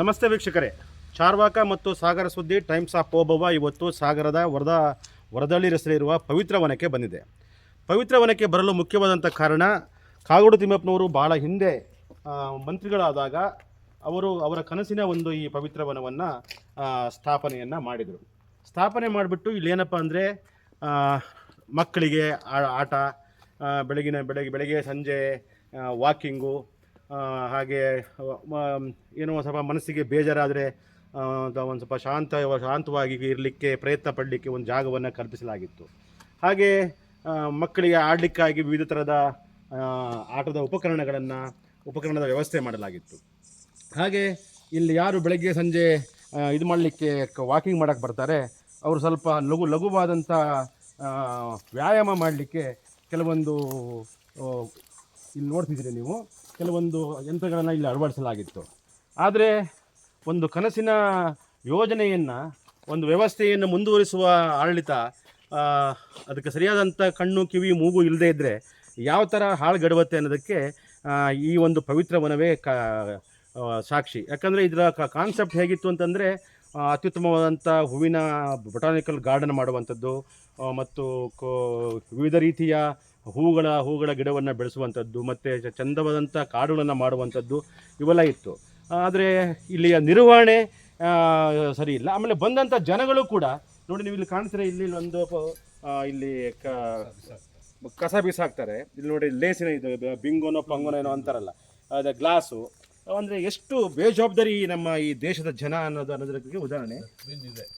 ನಮಸ್ತೆ ವೀಕ್ಷಕರೇ. ಚಾರ್ವಾಕ ಮತ್ತು ಸಾಗರ ಸುದ್ದಿ ಟೈಮ್ಸ್ ಆಫ್ ಓಬವ್ವ ಇವತ್ತು ಸಾಗರದ ವರದ, ವರದಳ್ಳಿ ರಸ್ತೆಯಲ್ಲಿರುವ ಪವಿತ್ರ ವನಕ್ಕೆ ಬಂದಿದೆ. ಪವಿತ್ರ ವನಕ್ಕೆ ಬರಲು ಮುಖ್ಯವಾದಂಥ ಕಾರಣ ಕಾಗೋಡು ತಿಮ್ಮಪ್ಪನವರು ಭಾಳ ಹಿಂದೆ ಮಂತ್ರಿಗಳಾದಾಗ ಅವರು ಅವರ ಕನಸಿನ ಒಂದು ಈ ಪವಿತ್ರ ವನವನ್ನು ಸ್ಥಾಪನೆಯನ್ನು ಮಾಡಿದರು. ಸ್ಥಾಪನೆ ಮಾಡಿಬಿಟ್ಟು ಇಲ್ಲೇನಪ್ಪ ಅಂದರೆ ಮಕ್ಕಳಿಗೆ ಆಟ ಬೆಳಗಿನ, ಬೆಳಗ್ಗೆ ಬೆಳಗ್ಗೆ ಸಂಜೆ ವಾಕಿಂಗು ಹಾಗೆ ಏನೋ ಸ್ವಲ್ಪ ಮನಸ್ಸಿಗೆ ಬೇಜಾರಾದರೆ ಒಂದು ಸ್ವಲ್ಪ ಶಾಂತ, ಶಾಂತವಾಗಿ ಇರಲಿಕ್ಕೆ ಪ್ರಯತ್ನ ಪಡಲಿಕ್ಕೆ ಒಂದು ಜಾಗವನ್ನು ಕಲ್ಪಿಸಲಾಗಿತ್ತು. ಹಾಗೆ ಮಕ್ಕಳಿಗೆ ಆಡಲಿಕ್ಕಾಗಿ ವಿವಿಧ ಥರದ ಆಟದ ಉಪಕರಣಗಳನ್ನು, ಉಪಕರಣದ ವ್ಯವಸ್ಥೆ ಮಾಡಲಾಗಿತ್ತು. ಹಾಗೆ, ಇಲ್ಲಿ ಯಾರು ಬೆಳಗ್ಗೆ, ಸಂಜೆ ಇದು ಮಾಡಲಿಕ್ಕೆ ವಾಕಿಂಗ್ ಮಾಡೋಕ್ಕೆ ಬರ್ತಾರೆ, ಅವರು ಸ್ವಲ್ಪ ಲಘು ಲಘುವಾದಂಥ ವ್ಯಾಯಾಮ ಮಾಡಲಿಕ್ಕೆ ಕೆಲವೊಂದು ಇಲ್ಲಿ ನೋಡ್ತಿದ್ದೀರಿ ನೀವು. ಕೆಲವೊಂದು ಯಂತ್ರಗಳನ್ನು ಇಲ್ಲಿ ಅಳವಡಿಸಲಾಗಿತ್ತು. ಆದರೆ ಒಂದು ಕನಸಿನ ಯೋಜನೆಯನ್ನು, ಒಂದು ವ್ಯವಸ್ಥೆಯನ್ನು ಮುಂದುವರಿಸುವ ಆಡಳಿತ ಅದಕ್ಕೆ ಸರಿಯಾದಂಥ ಕಣ್ಣು, ಕಿವಿ, ಮೂಗು ಇಲ್ಲದೇ ಇದ್ದರೆ ಯಾವ ಥರ ಹಾಳುಗಡುವತ್ತೆ ಅನ್ನೋದಕ್ಕೆ ಈ ಒಂದು ಪವಿತ್ರ ವನವೇ ಕ ಸಾಕ್ಷಿ. ಯಾಕಂದರೆ ಇದರ ಕಾನ್ಸೆಪ್ಟ್ ಹೇಗಿತ್ತು ಅಂತಂದರೆ ಅತ್ಯುತ್ತಮವಾದಂಥ ಹೂವಿನ ಬೊಟಾನಿಕಲ್ ಗಾರ್ಡನ್ ಮಾಡುವಂಥದ್ದು ಮತ್ತು ವಿವಿಧ ರೀತಿಯ ಹೂಗಳ ಹೂಗಳ ಗಿಡವನ್ನು ಬೆಳೆಸುವಂಥದ್ದು ಮತ್ತು ಚಂದವಾದಂಥ ಕಾಡುಗಳನ್ನು ಮಾಡುವಂಥದ್ದು ಇವೆಲ್ಲ ಇತ್ತು. ಆದರೆ ಇಲ್ಲಿಯ ನಿರ್ವಹಣೆ ಸರಿ ಇಲ್ಲ. ಆಮೇಲೆ ಬಂದಂಥ ಜನಗಳು ಕೂಡ ನೋಡಿ ನೀವು ಇಲ್ಲಿ ಕಾಣ್ತೀರಾ ಇಲ್ಲಿ ಒಂದು ಇಲ್ಲಿ ಕ ಕಸ ಬಿಸಾಕ್ತಾರೆ. ಇಲ್ಲಿ ನೋಡಿ ಲೇಸಿನ ಇದು ಬಿಂಗೋನೋ ಪಂಗೋನೋ ಏನೋ ಅಂತಾರಲ್ಲ ಅದೇ ಗ್ಲಾಸು. ಅಂದರೆ ಎಷ್ಟು ಬೇಜವಾಬ್ದಾರಿ ನಮ್ಮ ಈ ದೇಶದ ಜನ ಅನ್ನೋದು ಅನ್ನೋದಕ್ಕೆ ಉದಾಹರಣೆ.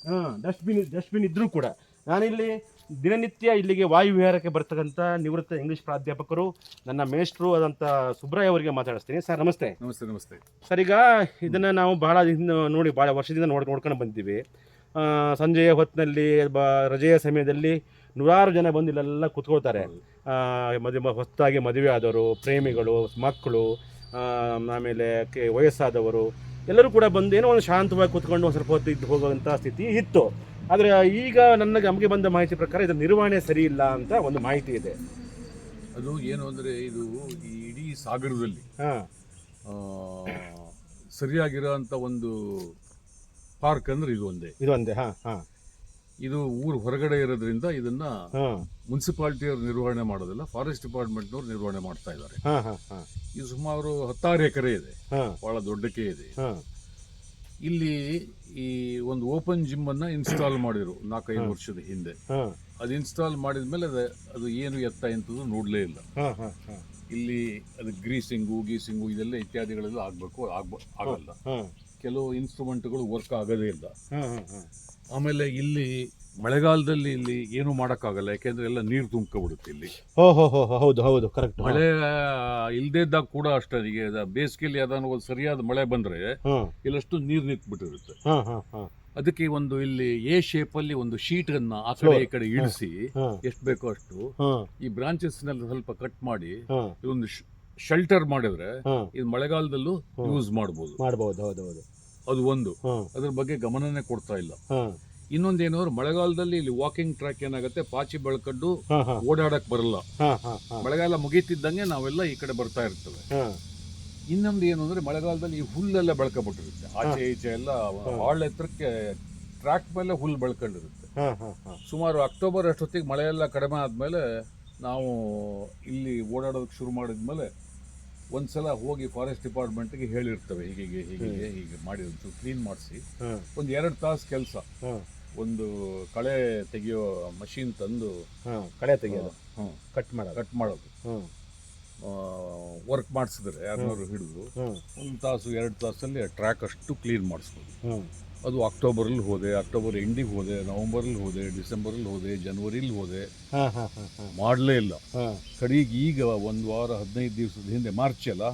ಹಾಂ ಡಸ್ಟ್ಬಿನ್ ಡಸ್ಟ್ಬಿನ್ ಇದ್ದರೂ ಕೂಡ. ನಾನಿಲ್ಲಿ ದಿನನಿತ್ಯ ಇಲ್ಲಿಗೆ ವಾಯುವಿಹಾರಕ್ಕೆ ಬರ್ತಕ್ಕಂಥ ನಿವೃತ್ತ ಇಂಗ್ಲೀಷ್ ಪ್ರಾಧ್ಯಾಪಕರು ನನ್ನ ಮೇಷ್ಟ್ರು ಆದಂಥ ಸುಬ್ರಾಯ್ ಅವರಿಗೆ ಮಾತಾಡಿಸ್ತೀನಿ. ಸರ್ ನಮಸ್ತೆ. ನಮಸ್ತೆ ನಮಸ್ತೆ. ಸರ್ ಈಗ ಇದನ್ನು ನಾವು ಭಾಳ ದಿನ ನೋಡಿ ಭಾಳ ವರ್ಷದಿಂದ ನೋಡ್ ನೋಡ್ಕೊಂಡು ಬಂದಿದ್ದೀವಿ. ಸಂಜೆಯ ಹೊತ್ತಿನಲ್ಲಿ ಬ ರಜೆಯ ಸಮಯದಲ್ಲಿ ನೂರಾರು ಜನ ಬಂದು ಇಲ್ಲೆಲ್ಲ ಕುತ್ಕೊಳ್ತಾರೆ. ಮದುವೆ ಹೊಸದಾಗಿ ಮದುವೆ ಆದವರು ಪ್ರೇಮಿಗಳು ಮಕ್ಕಳು ಆಮೇಲೆ ಕೆ ವಯಸ್ಸಾದವರು ಎಲ್ಲರೂ ಕೂಡ ಬಂದು ಏನೋ ಒಂದು ಶಾಂತವಾಗಿ ಕೂತ್ಕೊಂಡು ಒಂದು ಸ್ವಲ್ಪ ಹೊತ್ತು ಇದ್ದು ಹೋಗುವಂಥ ಸ್ಥಿತಿ ಇತ್ತು. ಆದರೆ ಈಗ ನನಗೆ ನಮಗೆ ಬಂದ ಮಾಹಿತಿ ಪ್ರಕಾರ ಇದು ನಿರ್ವಹಣೆ ಸರಿ ಇಲ್ಲ ಅಂತ ಒಂದು ಮಾಹಿತಿ ಇದೆ. ಅದು ಏನು ಅಂದರೆ ಇದು ಈ ಇಡೀ ಸಾಗರದಲ್ಲಿ ಹಾಂ. ಆ, ಸರಿಯಾಗಿರೋಂಥ ಒಂದು ಪಾರ್ಕ್ ಅಂದ್ರೆ ಇದು ಒಂದೇ. ಇದು ಒಂದೇ ಹಾಂ ಹಾಂ. ಇದು ಊರು ಹೊರಗಡೆ ಇರೋದ್ರಿಂದ ಇದನ್ನ ಹಾಂ. ಮುನ್ಸಿಪಾಲ್ಟಿಯವ್ರು ನಿರ್ವಹಣೆ ಮಾಡೋದಿಲ್ಲ ಫಾರೆಸ್ಟ್ ಡಿಪಾರ್ಟ್ಮೆಂಟ್ನವ್ರು ನಿರ್ವಹಣೆ ಮಾಡ್ತಾ ಇದ್ದಾರೆ. ಹಾಂ ಹಾಂ ಹಾಂ. ಇದು ಸುಮಾರು ಹತ್ತಾರು ಎಕರೆ ಇದೆ ಹಾಂ. ಬಹಳ ದೊಡ್ಡಕ್ಕೆ ಇದೆ. ಹಾಂ. ಇಲ್ಲಿ ಈ ಒಂದು ಓಪನ್ ಜಿಮ್ ಅನ್ನ ಇನ್ಸ್ಟಾಲ್ ಮಾಡಿದ್ರು ನಾಲ್ಕೈದು ವರ್ಷದ ಹಿಂದೆ. ಅದು ಇನ್ಸ್ಟಾಲ್ ಮಾಡಿದ ಮೇಲೆ ಅದು ಏನು ಎತ್ತ ಎಂತದ್ದು ನೋಡಲೇ ಇಲ್ಲ. ಇಲ್ಲಿ ಅದು ಗ್ರೀಸಿಂಗು ಗೀಸಿಂಗು ಇದೆಲ್ಲ ಇತ್ಯಾದಿಗಳೆಲ್ಲ ಆಗಬೇಕು ಆಗ್ಬ ಆಗಲ್ಲ. ಕೆಲವು ಇನ್ಸ್ಟ್ರೂಮೆಂಟ್ಗಳು ವರ್ಕ್ ಆಗೋದೇ ಇಲ್ಲ. ಆಮೇಲೆ ಇಲ್ಲಿ ಮಳೆಗಾಲದಲ್ಲಿ ಇಲ್ಲಿ ಏನು ಮಾಡೋಕ್ಕಾಗಲ್ಲ ಯಾಕೆಂದ್ರೆ ಎಲ್ಲ ನೀರು ತುಂಬ್ಕೊಬಿಡುತ್ತೆ ಇಲ್ಲಿ. ಹೋ ಹೋ ಹೋ ಹೋ, ಹೌದು ಹೌದು ಕರೆಕ್ಟ್ ಮಳೆ ಇಲ್ಲದೇ ಇದ್ದಾಗ ಕೂಡ ಅಷ್ಟೇ ಈಗ ಅದ- ಬೇಸಿಗೆಯಲ್ಲಿ ಅದನ್ನು ಒಂದು ಸರಿಯಾದ ಮಳೆ ಬಂದ್ರೆ ಇಲ್ಲಷ್ಟು ನೀರು ನಿಂತ್ಬಿಟ್ಟಿರುತ್ತೆ. ಬಿಟ್ಟಿರುತ್ತೆ ಅದಕ್ಕೆ ಒಂದು ಇಲ್ಲಿ ಎ ಶೇಪ್ ಅಲ್ಲಿ ಒಂದು ಶೀಟ್ ಅನ್ನ ಆ ಕಡೆ ಈ ಕಡೆ ಇಳಿಸಿ ಎಷ್ಟು ಬೇಕೋ ಅಷ್ಟು ಈ ಬ್ರಾಂಚಸ್ ನೆಲ್ಲ ಸ್ವಲ್ಪ ಕಟ್ ಮಾಡಿ ಒಂದು ಇದೊಂದು ಶೆಲ್ಟರ್ ಮಾಡಿದ್ರೆ ಇದು ಮಳೆಗಾಲದಲ್ಲೂ ಯೂಸ್ ಮಾಡ್ಬೋದು. ಮಾಡ್ಬೋದು ಹೌದು ಹೌದು. ಅದು ಒಂದು. ಅದ್ರ ಬಗ್ಗೆ ಗಮನನೇ ಕೊಡ್ತಾ ಇಲ್ಲ. ಇನ್ನೊಂದೇನು ಮಳೆಗಾಲದಲ್ಲಿ ಇಲ್ಲಿ ವಾಕಿಂಗ್ ಟ್ರ್ಯಾಕ್ ಏನಾಗುತ್ತೆ? ಪಾಚಿ ಬೆಳ್ಕೊಂಡು ಓಡಾಡಕ್ ಬರಲ್ಲ. ಮಳೆಗಾಲ ಮುಗೀತಿದ್ದಂಗೆ ನಾವೆಲ್ಲ ಈ ಕಡೆ ಬರ್ತಾ ಇರ್ತೇವೆ. ಇನ್ನೊಂದು ಏನು ಅಂದ್ರೆ ಮಳೆಗಾಲದಲ್ಲಿ ಈ ಹುಲ್ಲೆಲ್ಲ ಬೆಳ್ಕೊಬಿಟ್ಟಿರುತ್ತೆ. ಆಚೆ ಈಚೆ ಎಲ್ಲ ಆಳ್ ಎತ್ತರಕ್ಕೆ ಟ್ರ್ಯಾಕ್ ಮೇಲೆ ಹುಲ್ ಬೆಳ್ಕೊಂಡಿರುತ್ತೆ. ಸುಮಾರು ಅಕ್ಟೋಬರ್ ಅಷ್ಟೊತ್ತಿಗೆ ಮಳೆ ಎಲ್ಲ ಕಡಿಮೆ ಆದ್ಮೇಲೆ ನಾವು ಇಲ್ಲಿ ಓಡಾಡೋದಕ್ಕೆ ಶುರು ಮಾಡಿದ್ಮೇಲೆ ಒಂದ್ಸಲ ಹೋಗಿ ಫಾರೆಸ್ಟ್ ಡಿಪಾರ್ಟ್ಮೆಂಟ್ಗೆ ಹೇಳಿರ್ತವೆ ಹೀಗೆ ಹೀಗೆ ಹೀಗೆ ಮಾಡಿ ಒಂದು ಕ್ಲೀನ್ ಮಾಡಿಸಿ. ಒಂದು ಎರಡು ತಾಸು ಕೆಲಸ. ಒಂದು ಕಳೆ ತೆಗೆಯೋ ಮಷೀನ್ ತಂದು ಕಳೆ ತೆಗೆಯೋದು ಕಟ್ ಮಾಡೋದು. ಕಟ್ ಮಾಡೋದು. ವರ್ಕ್ ಮಾಡಿಸಿದ್ರೆ ಯಾರನ್ನಾದ್ರು ಹಿಡಿದು ಒಂದು ತಾಸು ಎರಡು ತಾಸಲ್ಲಿ ಟ್ರ್ಯಾಕ್ ಅಷ್ಟು ಕ್ಲೀನ್ ಮಾಡಿಸ್ಬೋದು. ಅದು ಅಕ್ಟೋಬರಲ್ಲಿ ಹೋದೆ ಅಕ್ಟೋಬರ್ ಎಂಡಿಗೆ ಹೋದೆ ನವಂಬರಲ್ಲಿ ಹೋದೆ ಡಿಸೆಂಬರಲ್ಲಿ ಹೋದೆ ಜನವರಿಲಿ ಹೋದೆ. ಮಾಡಲೇ ಇಲ್ಲ. ಕಡೆಗೆ ಈಗ ಒಂದು ವಾರ ಹದಿನೈದು ದಿವಸದ ಹಿಂದೆ ಮಾರ್ಚ್ ಅಲ್ಲ?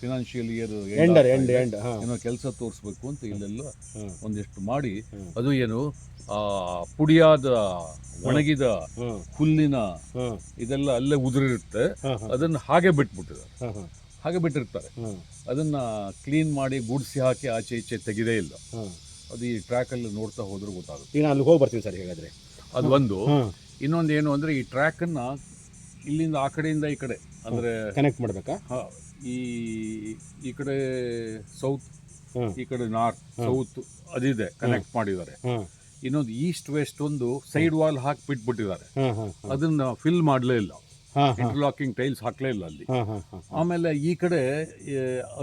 ಫಿನಾನ್ಷಿಯಲ್ ಇಯರ್ ಏನೋ ಕೆಲಸ ತೋರಿಸ್ಬೇಕು ಅಂತ ಇಲ್ಲೆಲ್ಲ ಒಂದಿಷ್ಟು ಮಾಡಿ. ಅದು ಏನು ಆ ಪುಡಿಯಾದ ಒಣಗಿದ ಹುಲ್ಲಿನ ಇದೆಲ್ಲ ಅಲ್ಲೇ ಉದುರಿರುತ್ತೆ. ಅದನ್ನು ಹಾಗೆ ಬಿಟ್ಬಿಟ್ಟಿದ್ದಾರೆ. ಹಾಗೆ ಬಿಟ್ಟಿರ್ತಾರೆ. ಅದನ್ನ ಕ್ಲೀನ್ ಮಾಡಿ ಗುಡಿಸಿ ಹಾಕಿ ಆಚೆ ಈಚೆ ತೆಗೆದೇ ಇಲ್ಲ. ಅದು ಈ ಟ್ರ್ಯಾಕಲ್ಲಿ ನೋಡ್ತಾ ಹೋದ್ರೆ ಗೊತ್ತಾಗುತ್ತೆ. ಈಗ ಅಲ್ಲಿ ಹೋಗಿ ಬರ್ತೀನಿ ಸರ್ ಹೇಗಾದರೆ. ಅದು ಒಂದು. ಇನ್ನೊಂದು ಏನು ಅಂದ್ರೆ ಈ ಟ್ರ್ಯಾಕನ್ನು ಇಲ್ಲಿಂದ ಆ ಕಡೆಯಿಂದ ಈ ಕಡೆ ಅಂದ್ರೆ ಕನೆಕ್ಟ್ ಮಾಡಬೇಕಾ? ಹ, ಈ ಈ ಕಡೆ ಸೌತ್ ಈ ಕಡೆ ನಾರ್ತ್ ಸೌತ್ ಅದಿದೆ ಕನೆಕ್ಟ್ ಮಾಡಿದ್ದಾರೆ. ಇನ್ನೊಂದು ಈಸ್ಟ್ ವೆಸ್ಟ್ ಒಂದು ಸೈಡ್ ವಾಲ್ ಹಾಕಿ ಬಿಟ್ಬಿಟ್ಟಿದ್ದಾರೆ ಅದನ್ನ ಫಿಲ್ ಮಾಡಲೇ ಇಲ್ಲ. ಇಂಟರ್ಲಾಕಿಂಗ್ ಟೈಲ್ಸ್ ಹಾಕ್ಲೇ ಇಲ್ಲ ಅಲ್ಲಿ. ಹಾಂ ಹಾಂ ಹಾಂ ಆಮೇಲೆ ಈ ಕಡೆ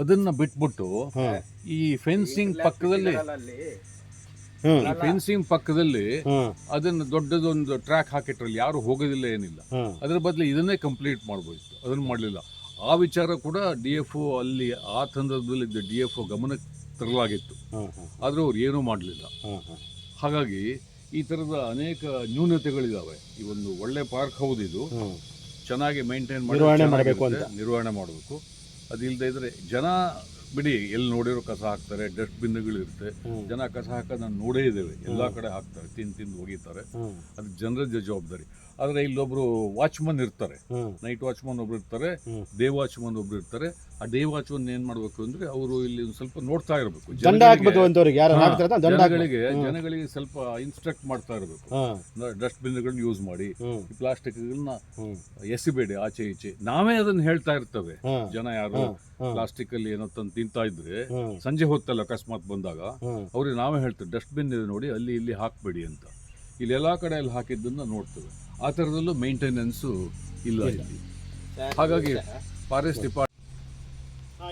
ಅದನ್ನ ಬಿಟ್ಬಿಟ್ಟು ಈ ಫೆನ್ಸಿಂಗ್ ಪಕ್ಕದಲ್ಲಿ ಈ ಫೆನ್ಸಿಂಗ್ ಪಕ್ಕದಲ್ಲಿ ಅದನ್ನ ದೊಡ್ಡದೊಂದು ಟ್ರ್ಯಾಕ್ ಹಾಕಿಟ್ರಲ್ಲಿ ಯಾರು ಹೋಗೋದಿಲ್ಲ ಏನಿಲ್ಲ. ಅದ್ರ ಬದಲು ಇದನ್ನೇ ಕಂಪ್ಲೀಟ್ ಮಾಡ್ಬೋದಿತ್ತು. ಅದನ್ನ ಮಾಡಲಿಲ್ಲ. ಆ ವಿಚಾರ ಕೂಡ ಡಿ ಎಫ್ ಒ ಅಲ್ಲಿ ಆ ಸಂದರ್ಭದಲ್ಲಿ ಡಿ ಎಫ್ ಒ ಗಮನಕ್ಕೆ ತರಲಾಗಿತ್ತು. ಆದರೂ ಅವ್ರು ಏನೂ ಮಾಡಲಿಲ್ಲ. ಹಾಗಾಗಿ ಈ ಥರದ ಅನೇಕ ನ್ಯೂನತೆಗಳಿದಾವೆ. ಈ ಒಂದು ಒಳ್ಳೆ ಪಾರ್ಕ್ ಹೌದು ಇದು. ಹ್ಮ್ ಚೆನ್ನಾಗಿ ಮೇಂಟೈನ್ ನಿರ್ವಹಣೆ ಮಾಡ್ಬೇಕು ನಿರ್ವಹಣೆ ಮಾಡಬೇಕು. ಅದಿಲ್ಲದೆ ಇದ್ರೆ ಜನ ಬಿಡಿ ಎಲ್ಲಿ ನೋಡಿರೋ ಕಸ ಹಾಕ್ತಾರೆ ಡಸ್ಟ್ ಇರುತ್ತೆ. ಜನ ಕಸ ಹಾಕೋದನ್ನ ನೋಡೇ ಇದ್ದೇವೆ. ಎಲ್ಲಾ ಕಡೆ ಹಾಕ್ತಾರೆ ತಿಂದು ತಿಂದು ಹೋಗಿತಾರೆ ಹ್ಮ್. ಅದು ಜನರ ಜವಾಬ್ದಾರಿ. ಆದರೆ ಇಲ್ಲೊಬ್ರು ವಾಚ್ಮನ್ ಇರ್ತಾರೆ. ನೈಟ್ ವಾಚ್ಮನ್ ಒಬ್ರು ಇರ್ತಾರೆ. ಡೇ ವಾಚ್ಮನ್ ಒಬ್ರು ಇರ್ತಾರೆ. ಆ ಡೇ ವಾಚ್ಮನ್ ಏನ್ ಮಾಡ್ಬೇಕು ಅಂದ್ರೆ ಅವರು ಇಲ್ಲಿ ಒಂದ್ ಸ್ವಲ್ಪ ನೋಡ್ತಾ ಇರಬೇಕು. ಜನಗಳಿಗೆ ಜನಗಳಿಗೆ ಸ್ವಲ್ಪ ಇನ್ಸ್ಟ್ರಕ್ಟ್ ಮಾಡ್ತಾ ಇರಬೇಕು. ಬಿನ್ ಡಸ್ಟ್ಬಿನ್ಗಳನ್ನ ಯೂಸ್ ಮಾಡಿ ಪ್ಲಾಸ್ಟಿಕ್ ಗಳನ್ನ ಪ್ಲಾಸ್ಟಿಕ್ಗಳನ್ನ ಎಸಿಬೇಡಿ ಆಚೆ ಈಚೆ. ನಾವೇ ಅದನ್ನ ಹೇಳ್ತಾ ಇರ್ತೇವೆ. ಜನ ಯಾರು ಪ್ಲಾಸ್ಟಿಕ್ ಅಲ್ಲಿ ಏನೋ ತಂದು ತಿಂತಾ ಇದ್ರೆ ಸಂಜೆ ಹೊತ್ತಲ್ಲ ಅಕಸ್ಮಾತ್ ಬಂದಾಗ ಅವ್ರಿಗೆ ನಾವೇ ಹೇಳ್ತೇವೆ ಡಸ್ಟ್ಬಿನ್ ಇದೆ ನೋಡಿ ಅಲ್ಲಿ ಇಲ್ಲಿ ಹಾಕ್ಬೇಡಿ ಅಂತ. ಇಲ್ಲಿ ಎಲ್ಲಾ ಕಡೆ ಅಲ್ಲಿ ಹಾಕಿದ್ದನ್ನ ನೋಡ್ತೇವೆ. ಆ ಥರದಲ್ಲೂ ಮೇಂಟೆನೆನ್ಸು ಇಲ್ಲ ಇಲ್ಲಿ. ಹಾಗಾಗಿ ಫಾರೆಸ್ಟ್ ಡಿಪಾರ್ಟ್ಮೆಂಟ್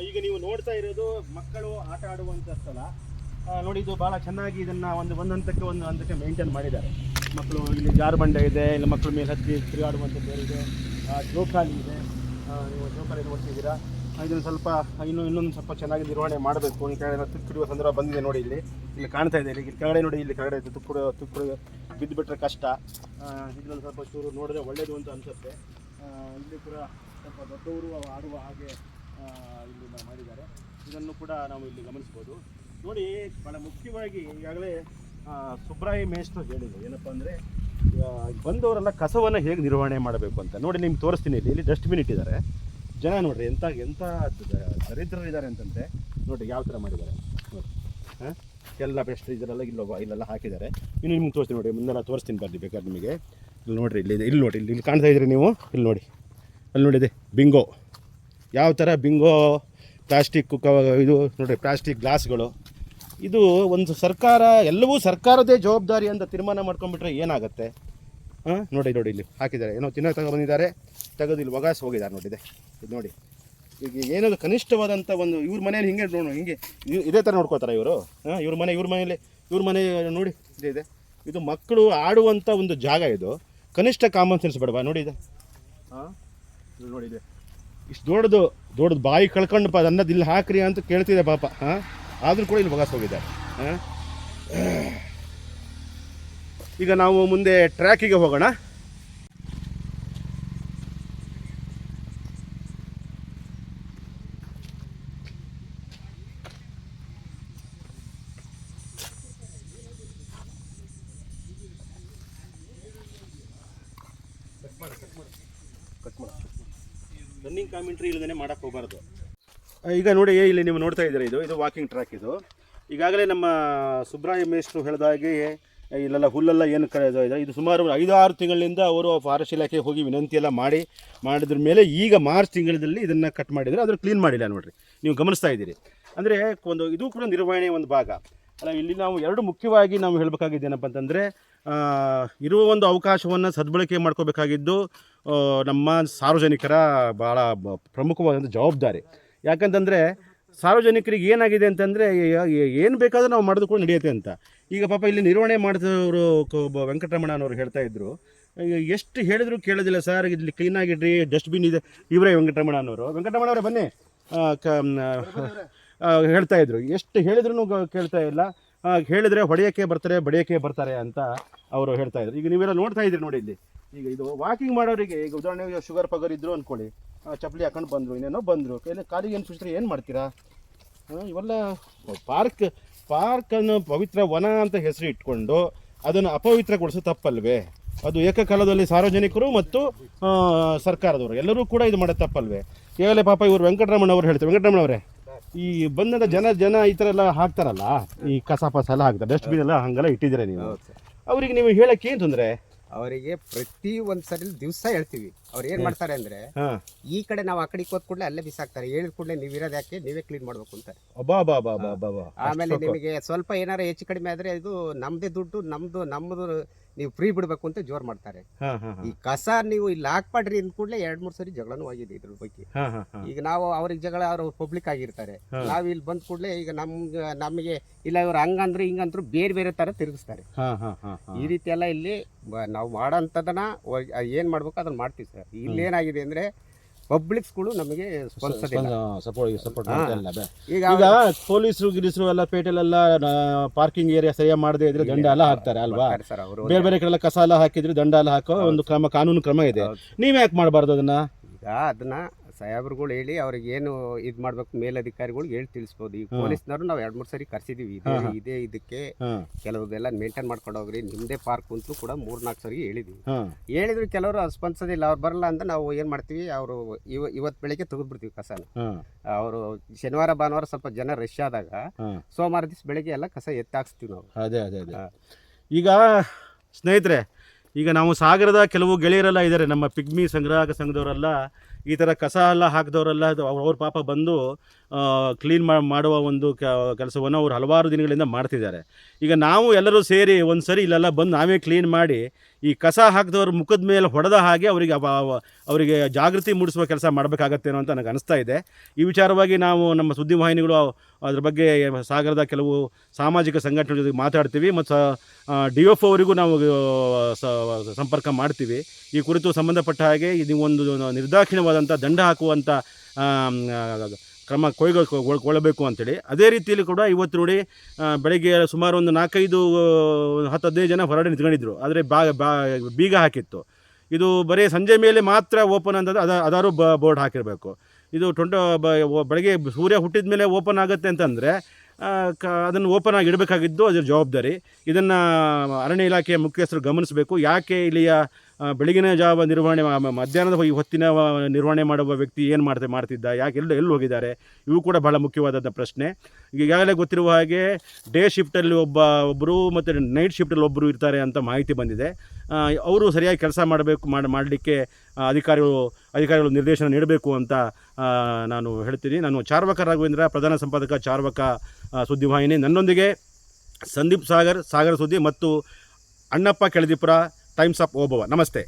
ಈಗ ನೀವು ನೋಡ್ತಾ ಇರೋದು ಮಕ್ಕಳು ಆಟ ಆಡುವಂಥ ಸ್ಥಳ. ನೋಡಿ ಇದು ಬಹಳ ಚೆನ್ನಾಗಿ ಇದನ್ನು ಒಂದು ಒಂದು ಹಂತಕ್ಕೆ ಒಂದು ಹಂತಕ್ಕೆ ಮೇಂಟೈನ್ ಮಾಡಿದ್ದಾರೆ. ಮಕ್ಕಳು ಇಲ್ಲಿ ಜಾರುಬಂಡೆ ಇದೆ ಇಲ್ಲಿ ಮಕ್ಕಳು ಮೇಲೆ ಹತ್ತಿ ತಿರುಗಾಡುವಂಥದ್ದು ಬೇರೆ ಇದೆ. ಜೋಕಾಲಿ ಇದೆ. ನೀವು ಜೋಕಾಲಿ ನೋಡ್ತಿದ್ದೀರಾ? ಇದನ್ನು ಸ್ವಲ್ಪ ಇನ್ನೂ ಇನ್ನೊಂದು ಸ್ವಲ್ಪ ಚೆನ್ನಾಗಿ ನಿರ್ವಹಣೆ ಮಾಡಬೇಕು. ಈ ಕೆಳಗಡೆ ತುಕ್ಕುಡಿಯುವ ಸಂದರ್ಭ ಬಂದಿದೆ ನೋಡಿ ಇಲ್ಲಿ. ಇಲ್ಲಿ ಕಾಣ್ತಾ ಇದೆ ಇಲ್ಲಿ ಕೆಳಗಡೆ ನೋಡಿ ಇಲ್ಲಿ ಕೆಳಗಡೆ ತುಕ್ಕುಡು ತುಕ್ಕುಡು ಬಿದ್ದು ಬಿಟ್ಟರೆ ಕಷ್ಟ. ಇದರಲ್ಲಿ ಸ್ವಲ್ಪ ಚೂರು ನೋಡಿದ್ರೆ ಒಳ್ಳೆಯದು ಅಂತ ಅನಿಸುತ್ತೆ. ಇಲ್ಲಿ ಕೂಡ ಸ್ವಲ್ಪ ದೊಡ್ಡವರು ಆಡುವ ಹಾಗೆ ಇಲ್ಲಿ ಮಾಡಿದ್ದಾರೆ. ಇದನ್ನು ಕೂಡ ನಾವು ಇಲ್ಲಿ ಗಮನಿಸ್ಬೋದು ನೋಡಿ, ಬಹಳ ಮುಖ್ಯವಾಗಿ ಈಗಾಗಲೇ ಸುಬ್ರಾಯಿ ಮೇಷ್ಟ್ರು ಹೇಳಿದ್ರು. ಏನಪ್ಪ ಅಂದರೆ ಬಂದವರೆಲ್ಲ ಕಸವನ್ನು ಹೇಗೆ ನಿರ್ವಹಣೆ ಮಾಡಬೇಕು ಅಂತ. ನೋಡಿ, ನಿಮ್ಗೆ ತೋರಿಸ್ತೀನಿ ಇಲ್ಲಿ. ಇಲ್ಲಿ ಡಸ್ಟ್ಬಿನ್ ಇಟ್ಟಿದ್ದಾರೆ. ಜನ ನೋಡ್ರಿ ಎಂಥ ಎಂಥ ದ- ದರಿದ್ರರಿದ್ದಾರೆ ಅಂತಂತೆ ನೋಡ್ರಿ ಯಾವ ಥರ ಮಾಡಿದ್ದಾರೆ? ಎಲ್ಲ ಬೆಸ್ಟ್ ಇದರೆಲ್ಲ, ಇಲ್ಲೊಬ್ಬ, ಇಲ್ಲೆಲ್ಲ ಹಾಕಿದ್ದಾರೆ. ಇನ್ನು ನಿಮ್ಗೆ ತೋರಿಸ್ತೀನಿ ನೋಡಿ ಮುಂದೆಲ್ಲ ತೋರಿಸ್ತೀನಿ ಬರ್ಲಿ ಬೇಕಾದ್ರೆ ನಿಮಗೆ. ಇಲ್ಲಿ ನೋಡ್ರಿ, ಇಲ್ಲಿ. ಇಲ್ಲಿ ನೋಡಿ ಇಲ್ಲಿ ಇಲ್ಲಿ ಕಾಣ್ತಾ ಇದ್ರಿ ನೀವು? ಇಲ್ಲಿ ನೋಡಿ. ಅಲ್ಲಿ ನೋಡಿದೆ ಬಿಂಗೋ ಯಾವ ಥರ ಬಿಂಗೋ ಪ್ಲಾಸ್ಟಿಕ್ ಕುಕ್ಕ ಇದು, ನೋಡಿರಿ ಪ್ಲಾಸ್ಟಿಕ್ ಗ್ಲಾಸ್ಗಳು ಇದು ಒಂದು ಸರ್ಕಾರ, ಎಲ್ಲವೂ ಸರ್ಕಾರದೇ ಜವಾಬ್ದಾರಿ ಅಂತ ತೀರ್ಮಾನ ಮಾಡ್ಕೊಂಡ್ಬಿಟ್ರೆ ಏನಾಗುತ್ತೆ? ಹಾಂ? ನೋಡಿ ನೋಡಿ ಇಲ್ಲಿ ಹಾಕಿದ್ದಾರೆ. ಏನೋ ತಿನ್ನೋಕೆ ತಗೊಬಂದಿದ್ದಾರೆ ತೆಗೆದು ಇಲ್ಲಿ ಒಗಾಸ್ ಹೋಗಿದ್ದಾರೆ ನೋಡಿದೆ. ಇದು ನೋಡಿ. ಈಗ ಏನಾದರೂ ಕನಿಷ್ಠವಾದಂಥ ಒಂದು ಇವ್ರ ಮನೇಲಿ ಹಿಂಗೆ ನೋಡೋಣ ಹಿಂಗೆ. ಇದೇ ಥರ ನೋಡ್ಕೋತಾರೆ ಇವರು. ಹಾಂ, ಇವ್ರ ಮನೆ, ಇವ್ರ ಮನೇಲಿ ಇವ್ರ ಮನೆ ನೋಡಿ, ಇದೆ ಇದೆ. ಇದು ಮಕ್ಕಳು ಆಡುವಂಥ ಒಂದು ಜಾಗ ಇದು. ಕನಿಷ್ಠ ಕಾಮನ್ ಸೆನ್ಸ್ ಬೇಡವಾ? ನೋಡಿ ಇದೆ. ಹಾಂ? ನೋಡಿದೆ ಇಷ್ಟು ದೊಡ್ಡದು ದೊಡ್ಡದು ಬಾಯಿ ಕಳ್ಕೊಂಡು ಪ ಅನ್ನೋದು ಇಲ್ಲಿ ಹಾಕ್ರಿ ಅಂತ ಕೇಳ್ತಿದೆ ಪಾಪ. ಹಾಂ? ಆದರೂ ಕೂಡ ಇಲ್ಲಿ ಬಗಾಸ್ ಹೋಗಿದ್ದಾರೆ. ಹಾಂ? ಈಗ ನಾವು ಮುಂದೆ ಟ್ರ್ಯಾಕಿಗೆ ಹೋಗೋಣ. ಕಟ್ ರನ್ನಿಂಗ್ ಕಾಮೆಂಟ್ರಿ ಇಲ್ಲದೇ ಮಾಡಕ್ಕೆ ಹೋಗಬಾರ್ದು ಈಗ ನೋಡಿ ಇಲ್ಲಿ ನೀವು ನೋಡ್ತಾ ಇದ್ದೀರಾ ಇದು? ಇದು ವಾಕಿಂಗ್ ಟ್ರ್ಯಾಕ್ ಇದು. ಈಗಾಗಲೇ ನಮ್ಮ ಸುಬ್ರಾಯ ಮೇಷ್ಟ್ರು ಹೇಳಿದ ಹಾಗೆ ಇಲ್ಲೆಲ್ಲ ಹುಲ್ಲೆಲ್ಲ ಏನು ಕ ಇದು ಸುಮಾರು ಐದು ಆರು ತಿಂಗಳಿಂದ ಅವರು ಫಾರೆಸ್ಟ್ ಇಲಾಖೆಗೆ ಹೋಗಿ ವಿನಂತಿ ಎಲ್ಲ ಮಾಡಿ, ಮಾಡಿದ್ರ ಮೇಲೆ ಈಗ ಮಾರ್ಚ್ ತಿಂಗಳಲ್ಲಿ ಇದನ್ನು ಕಟ್ ಮಾಡಿದರೆ. ಅದನ್ನು ಕ್ಲೀನ್ ಮಾಡಿಲ್ಲ ನೋಡಿರಿ. ನೀವು ಗಮನಿಸ್ತಾ ಇದ್ದೀರಿ. ಅಂದರೆ ಒಂದು ಇದು ಕೂಡ ನಿರ್ವಹಣೆ ಒಂದು ಭಾಗ. ಅಲ್ಲ, ಇಲ್ಲಿ ನಾವು ಎರಡು ಮುಖ್ಯವಾಗಿ ನಾವು ಹೇಳಬೇಕಾಗಿದ್ದು ಏನಪ್ಪ ಅಂತಂದರೆ ಇರುವ ಒಂದು ಅವಕಾಶವನ್ನು ಸದ್ಬಳಕೆ ಮಾಡ್ಕೋಬೇಕಾಗಿದ್ದು ನಮ್ಮ ಸಾರ್ವಜನಿಕರ ಭಾಳ ಪ್ರಮುಖವಾದಂಥ ಜವಾಬ್ದಾರಿ. ಯಾಕಂತಂದರೆ ಸಾರ್ವಜನಿಕರಿಗೆ ಏನಾಗಿದೆ ಅಂತಂದರೆ ಏನು ಬೇಕಾದರೂ ನಾವು ಮಾಡಿದ್ರು ಕೂಡ ನಡೆಯುತ್ತೆ ಅಂತ. ಈಗ ಪಾಪ ಇಲ್ಲಿ ನಿರ್ವಹಣೆ ಮಾಡಿದವರು ಒಬ್ಬ ವೆಂಕಟರಮಣನವರು ಹೇಳ್ತಾ ಇದ್ರು. ಎಷ್ಟು ಹೇಳಿದ್ರು ಕೇಳೋದಿಲ್ಲ ಸರ್ ಇಲ್ಲಿ ಕ್ಲೀನಾಗಿಡ್ರಿ ಡಸ್ಟ್ಬಿನ್ ಇದೆ. ಇವರೇ ವೆಂಕಟರಮಣ ಅನ್ನೋರು. ವೆಂಕಟರಮಣ ಅವರೇ ಬನ್ನಿ. ಹೇಳ್ತಾ ಇದ್ರು. ಎಷ್ಟು ಹೇಳಿದ್ರು ಕೇಳ್ತಾ ಇಲ್ಲ. ಹೇಳಿದ್ರೆ ಹೊಡೆಯೋಕ್ಕೆ ಬರ್ತಾರೆ ಬಡಿಯೋಕ್ಕೆ ಬರ್ತಾರೆ ಅಂತ ಅವರು ಹೇಳ್ತಾ ಇದ್ರು. ಈಗ ನೀವೆಲ್ಲ ನೋಡ್ತಾ ಇದ್ರಿ ನೋಡಿ ಇಲ್ಲಿ. ಈಗ ಇದು ವಾಕಿಂಗ್ ಮಾಡೋರಿಗೆ ಈಗ ಉದಾಹರಣೆಗೆ ಶುಗರ್ ಪಗರ್ ಇದ್ರು ಅಂದ್ಕೊಳ್ಳಿ ಆ, ಚಪ್ಪಲಿ ಹಾಕೊಂಡು ಬಂದರು ಇನ್ನೇನೋ ಬಂದರು. ಕೈಲಿ ಕಾಲಿಗೆ ಏನು ಏನು ಮಾಡ್ತೀರಾ? ಇವೆಲ್ಲ ಪಾರ್ಕ್ ಪಾರ್ಕನ್ನು ಪವಿತ್ರ ವನ ಅಂತ ಹೆಸರು ಇಟ್ಕೊಂಡು ಅದನ್ನು ಅಪವಿತ್ರಗೊಳಿಸೋ ತಪ್ಪಲ್ವೇ? ಅದು ಏಕಕಾಲದಲ್ಲಿ ಸಾರ್ವಜನಿಕರು ಮತ್ತು ಸರ್ಕಾರದವರು ಎಲ್ಲರೂ ಕೂಡ ಇದು ಮಾಡೋದು ತಪ್ಪಲ್ವೇ? ಈಗಲೇ ಪಾಪ ಇವರು ವೆಂಕಟರಮಣ ಅವರು ಹೇಳ್ತಾರೆ. ವೆಂಕಟರಮಣ ಅವರೇ ಈ ಬಂದಂಥ ಜನ ಜನ ಈ ಥರ ಎಲ್ಲ ಹಾಕ್ತಾರಲ್ಲ ಈ ಕಸ ಪಸ ಎಲ್ಲ ಹಾಕ್ತಾರೆ. ಡಸ್ಟ್ಬಿನ್ ಎಲ್ಲ ಹಂಗೆಲ್ಲ ಇಟ್ಟಿದ್ದೀರಾ ನೀವು. ಅವ್ರಿಗೆ ಅವರಿಗೆ ನೀವು ಹೇಳಕ್ಕೆ ಏನು ತೊಂದರೆ? ಅವರಿಗೆ ಪ್ರತಿ ಒಂದ್ಸರಿ ದಿವಸ ಹೇಳ್ತೀವಿ. ಅವ್ರು ಏನ್ ಮಾಡ್ತಾರೆ ಅಂದ್ರೆ ಈ ಕಡೆ ನಾವು ಆ ಕಡೆ ಹೋದ್ ಕೂಡಲೇ ಅಲ್ಲೇ ಬಿಸಾಕ್ತಾರೆ. ಹೇಳಿದ ಕೂಡಲೇ ನೀವ್ ಇರೋದ್ ಯಾಕೆ? ನೀವೇ ಕ್ಲೀನ್ ಮಾಡ್ಬೇಕು ಅಂತಾರೆ. ಬಾ ಆಮೇಲೆ ನಿಮಗೆ ಸ್ವಲ್ಪ ಏನಾರ ಹೆಚ್ಚು ಕಡಿಮೆ ಆದ್ರೆ ಇದು ನಮ್ದೇ ದುಡ್ಡು ನಮ್ದು ನಮ್ದು ನೀವು ಫ್ರೀ ಬಿಡಬೇಕು ಅಂತ ಜೋರ್ ಮಾಡ್ತಾರೆ. ಈ ಕಸ ನೀವು ಇಲ್ಲಿ ಹಾಕ್ಬಾಡ್ರಿ ಅಂದ ಕೂಡಲೇ ಎರಡ್ ಮೂರ್ ಸರಿ ಜಗಳನೂ ಆಗಿದೆ ಇದ್ರ ಬಗ್ಗೆ. ಈಗ ನಾವು ಅವ್ರಿಗೆ ಜಗಳ ಅವ್ರು ಪಬ್ಲಿಕ್ ಆಗಿರ್ತಾರೆ. ನಾವ್ ಇಲ್ಲಿ ಬಂದ ಕೂಡಲೇ ಈಗ ನಮ್ಗೆ ನಮಗೆ ಇಲ್ಲ ಇವ್ರು ಹಂಗಂದ್ರು ಹಿಂಗಂದ್ರು ಬೇರೆ ಬೇರೆ ತರ ತಿರುಗಿಸ್ತಾರೆ. ಈ ರೀತಿ ಎಲ್ಲ ಇಲ್ಲಿ ನಾವು ಮಾಡೋಂಥದ್ದನ್ನ ಏನ್ ಮಾಡ್ಬೇಕು ಅದನ್ನ ಮಾಡ್ತೀವಿ ಸರ್. ಇಲ್ಲಿ ಏನಾಗಿದೆ ಅಂದ್ರೆ ಪಬ್ಲಿಕ್ಸ್ಗಳು ನಮಗೆ ಸ್ಪಂದಿಸೋದಿಲ್ಲ. ಸಪೋರ್ಟ್ ಸಪೋರ್ಟ್ ಇಲ್ಲ ಈಗ ಈಗ ಪೊಲೀಸರು ಗಿರಿಸರು ಎಲ್ಲ ಪೇಟೆಲೆಲ್ಲ ಪಾರ್ಕಿಂಗ್ ಏರಿಯಾ ಸರಿಯಾಗಿ ಮಾಡದೇ ಇದ್ರೆ ದಂಡ ಎಲ್ಲ ಹಾಕ್ತಾರೆ ಅಲ್ವಾ? ಸರ್ ಅವರು. ಬೇರೆ ಬೇರೆ ಕಡೆ ಕಸ ಎಲ್ಲ ಹಾಕಿದ್ರೆ ದಂಡ ಎಲ್ಲ ಹಾಕೋ ಒಂದು ಕ್ರಮ ಕಾನೂನು ಕ್ರಮ ಇದೆ. ನೀವು ನೀವ್ ಯಾಕೆ ಮಾಡಬಾರ್ದು ಅದನ್ನ? ಈಗ ಅದನ್ನ ಸಾಹೇಬ್ರುಗಳು ಹೇಳಿ ಅವ್ರಿಗೆ ಏನು ಇದು ಮಾಡ್ಬೇಕು ಮೇಲಧಿಕಾರಿಗಳಿಗೆ ಹೇಳಿ ತಿಳಿಸ್ಬೋದು. ಈ ಪೊಲೀಸ್ನವ್ರು ನಾವು ಎರಡು ಮೂರು ಸರಿ ಕರ್ಸಿದೀವಿ. ಇದೇ. ಇದೇ ಇದಕ್ಕೆ ಕೆಲವ್ದೆಲ್ಲ ಮೇಂಟೈನ್ ಮಾಡ್ಕೊಂಡು ಹೋಗ್ರಿ. ನಿಮ್ದೇ ಪಾರ್ಕ್ ಅಂತೂ ಕೂಡ ಮೂರ್ ನಾಲ್ಕು ಸರಿ ಹೇಳಿದ್ವಿ. ಹೇಳಿದ್ರು ಕೆಲವರು ಅದು ಸ್ಪಂದಿಸೋದಿಲ್ಲ. ಅವ್ರು ಬರಲ್ಲ ಅಂತ ನಾವು ಏನು ಮಾಡ್ತೀವಿ? ಅವರು ಇವ ಇವತ್ತು ಬೆಳಿಗ್ಗೆ ತೆಗೆದ್ಬಿಡ್ತೀವಿ ಕಸನ. ಅವರು ಶನಿವಾರ ಭಾನುವಾರ ಸ್ವಲ್ಪ ಜನ ರಶ್ ಆದಾಗ ಸೋಮವಾರ ದಿವಸ ಬೆಳಿಗ್ಗೆ ಎಲ್ಲ ಕಸ ಎತ್ತಾಕ್ಸ್ತೀವಿ ನಾವು. ಅದೇ ಅದೇ ಅದೇ. ಈಗ ಸ್ನೇಹಿತರೆ ಈಗ ನಾವು ಸಾಗರದ ಕೆಲವು ಗೆಳೆಯರೆಲ್ಲ ಇದ್ದಾರೆ ನಮ್ಮ ಪಿಗ್ಮಿ ಸಂಗ್ರಾಹಕ ಸಂಘದವರೆಲ್ಲ ಈ ಥರ ಕಸ ಎಲ್ಲ ಹಾಕಿದವರೆಲ್ಲ ಅವ್ರ ಪಾಪ ಬಂದು ಕ್ಲೀನ್ ಮಾಡುವ ಒಂದು ಕೆಲಸವನ್ನು ಅವ್ರು ಹಲವಾರು ದಿನಗಳಿಂದ ಮಾಡ್ತಿದ್ದಾರೆ. ಈಗ ನಾವು ಎಲ್ಲರೂ ಸೇರಿ ಒಂದು ಸರಿ ಇಲ್ಲೆಲ್ಲ ಬಂದು ನಾವೇ ಕ್ಲೀನ್ ಮಾಡಿ, ಈ ಕಸ ಹಾಕಿದವ್ರ ಮುಖದ ಮೇಲೆ ಹೊಡೆದ ಹಾಗೆ ಅವರಿಗೆ ಅವ- ಅವ- ಅವರಿಗೆ ಜಾಗೃತಿ ಮೂಡಿಸುವ ಕೆಲಸ ಮಾಡಬೇಕಾಗತ್ತೇನೋ ಅಂತ ನನಗೆ ಅನಿಸ್ತಾ ಇದೆ. ಈ ವಿಚಾರವಾಗಿ ನಾವು ನಮ್ಮ ಸುದ್ದಿ ವಾಹಿನಿಗಳು ಅದ್ರ ಬಗ್ಗೆ ಸಾಗರದ ಕೆಲವು ಸಾಮಾಜಿಕ ಸಂಘಟನೆಗಳ ಜೊತೆಗೆ ಮಾತಾಡ್ತೀವಿ ಮತ್ತು ಡಿ ಎಫ್ ಅವರಿಗೂ ನಾವು ಸಂಪರ್ಕ ಮಾಡ್ತೀವಿ. ಈ ಕುರಿತು ಸಂಬಂಧಪಟ್ಟ ಹಾಗೆ ಇದು ಒಂದು ನಿರ್ದಾಕ್ಷಿಣ್ಯವಾದಂಥ ದಂಡ ಹಾಕುವಂಥ ಕ್ರಮ ಕೈಗೊಳ್ಳಬೇಕು ಅಂತೇಳಿ. ಅದೇ ರೀತಿಯಲ್ಲಿ ಕೂಡ ಇವತ್ತು ನೋಡಿ ಬೆಳಗ್ಗೆ ಸುಮಾರು ಒಂದು ನಾಲ್ಕೈದು ಹತ್ತು ಹದಿನೈದು ಜನ ಹೊರಗಡೆ ನಿಂತ್ಕೊಂಡಿದ್ರು. ಆದರೆ ಬಾ, ಬಾ- ಬೀಗ ಹಾಕಿತ್ತು. ಇದು ಬರೀ ಸಂಜೆ ಮೇಲೆ ಮಾತ್ರ ಓಪನ್ ಅಂತಂದ್ರೆ ಅದ ಅದಾರು ಬೋರ್ಡ್ ಹಾಕಿರಬೇಕು. ಇದು ಟ್ವೆಂಟ ಬೆಳಗ್ಗೆ ಸೂರ್ಯ ಹುಟ್ಟಿದ ಮೇಲೆ ಓಪನ್ ಆಗುತ್ತೆ ಅಂತಂದರೆ ಕ, ಅದನ್ನು ಓಪನ್ ಆಗಿ ಇಡಬೇಕಾಗಿದ್ದು ಅದರ ಜವಾಬ್ದಾರಿ. ಇದನ್ನು ಅರಣ್ಯ ಇಲಾಖೆಯ ಮುಖ್ಯಸ್ಥರು ಗಮನಿಸಬೇಕು. ಯಾಕೆ ಇಲ್ಲಿಯ ಬೆಳಗಿನ ಜಾವ ನಿರ್ವಹಣೆ ಮಧ್ಯಾಹ್ನದ ಈ ಹೊತ್ತಿನ ನಿರ್ವಹಣೆ ಮಾಡುವ ವ್ಯಕ್ತಿ ಏನು ಮಾಡ್ತಾ, ಮಾಡ್ತಿದ್ದ? ಯಾಕೆ ಎಲ್ಲ, ಎಲ್ಲಿ ಹೋಗಿದ್ದಾರೆ? ಇವು ಕೂಡ ಬಹಳ ಮುಖ್ಯವಾದಂಥ ಪ್ರಶ್ನೆ. ಈಗಾಗಲೇ ಗೊತ್ತಿರುವ ಹಾಗೆ ಡೇ ಶಿಫ್ಟಲ್ಲಿ ಒಬ್ಬ ಒಬ್ಬರು ಮತ್ತು ನೈಟ್ ಶಿಫ್ಟಲ್ಲಿ ಒಬ್ಬರು ಇರ್ತಾರೆ ಅಂತ ಮಾಹಿತಿ ಬಂದಿದೆ. ಅವರು ಸರಿಯಾಗಿ ಕೆಲಸ ಮಾಡಬೇಕು, ಮಾಡಿ, ಮಾಡಲಿಕ್ಕೆ ಅಧಿಕಾರಿಗಳು ಅಧಿಕಾರಿಗಳು ನಿರ್ದೇಶನ ನೀಡಬೇಕು ಅಂತ ನಾನು ಹೇಳ್ತೀನಿ. ನಾನು ಚಾರ್ವಕ ರಾಘವೇಂದ್ರ, ಪ್ರಧಾನ ಸಂಪಾದಕ ಚಾರ್ವಕ ಸುದ್ದಿವಾಹಿನಿ ನನ್ನೊಂದಿಗೆ ಸಂದೀಪ್ ಸಾಗರ್, ಸಾಗರ ಸುದ್ದಿ ಮತ್ತು ಅಣ್ಣಪ್ಪ ಕೆಳದಿಪುರ ಟೈಮ್ಸ್ ಆಫ್ ಓಬವ್ವ ನಮಸ್ತೆ